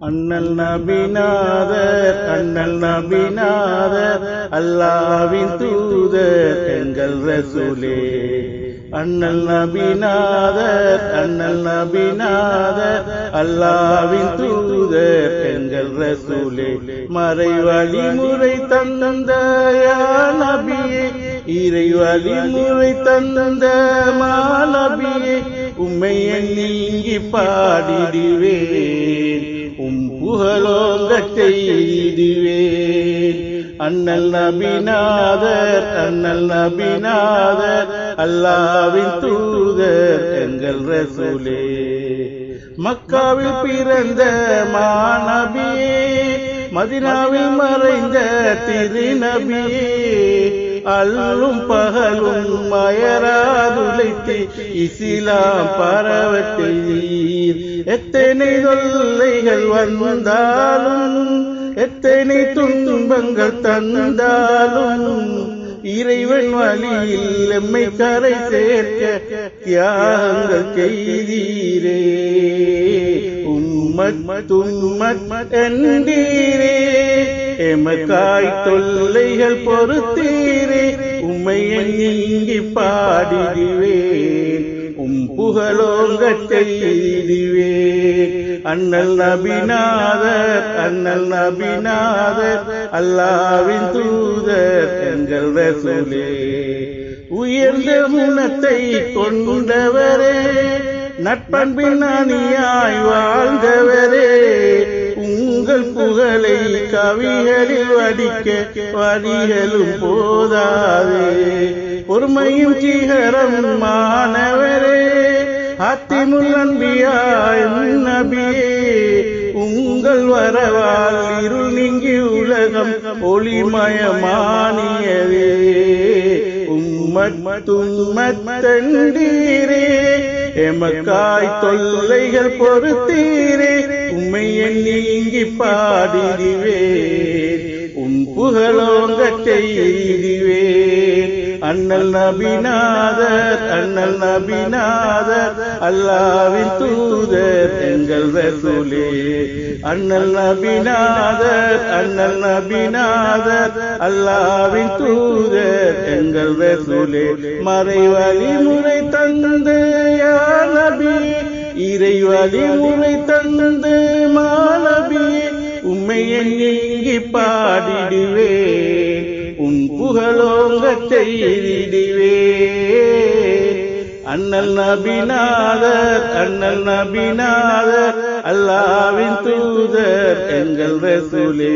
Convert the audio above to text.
அண்ணல் நபிநாதர் அண்ணல் நபிநாதர் அல்லாவின் தூதர் எங்கள் ரசூலே. அண்ணல் நபிநாதர் அண்ணல் நபிநாதர் அல்லாவின் தூதர் எங்கள் ரசூலே. மறை வழிமுறை தந்த நபியே இறை வழிமுறை தந்த மாநபியே உம்மை நீங்கி பாடிடுவே உம் புகழோங்கச் அண்ணல் நபிநாதர் அண்ணல் நபிநாதர் அல்லாவின் தூதர் எங்கள் ரசூலே. மக்காவில் பிறந்த மாநபியே மதினாவில் மறைந்த திருநபியே அல்லும் பகலும் மயராதுளைத்து இசிலாம் பரவத்தீர் எத்தனை தொல்லைகள் வந்தாலும் எத்தனை துன்பங்கள் தந்தாலும் இறைவன் வழியில் எம்மை கரை சேர்க்க தியாகங்கள் செய்தீரே. உம்மத் தும்மத் என்றீரே எமக்காய் தொல்லைகள் பொறுத்தீரே உம்மை எங்கி பாடிடுவேன் உம் புகழோங்கச் செய்திடுவேன் அண்ணல் நபிநாதர் அண்ணல் நபிநாதர் அல்லாவின் தூதர் எங்கள் ரசூலே. உயர்ந்த குணத்தை கொண்டவரே நட்பண்பின் அணியாய் வாழ்ந்தவரே. உங்கள் புகழை கவிகளில் வடிக்க வரிகளும் போதாது. பொறுமையும் சிகரம் மாணவரே அத்திமுல் அன்பியாய் நபியே உங்கள் வரவால் இருள் நீங்கி உலகம் ஒளிமயமானியதே உம்மத் உம்மத்தும்மத்தண்டீரே எமக்காய் தொல்லைகள் பொறுத்தீரே உம்மை நீங்கி பாடிடுவேன் உன் புகழோங்க செய்திடுவேன் அண்ணல் நபிநாதர் அண்ணல் நபிநாதர் அல்லாவின் தூதர் எங்கள் ரசூலே. அண்ணல் நபிநாதர் அண்ணல் நபிநாதர் அல்லாவின் தூதர் எங்கள் ரசூலே. மறை வழிமுறை தந்து யா நபி. இறை வழிமுறை தந்து மாலபி உம்மை நீங்கி பாடிடுவே. உன் புகழோங்கச் செய்திடுவே அண்ணல் நபிநாதர் அண்ணல் நபிநாதர் அல்லாவின் தூதர் எங்கள் ரசூலே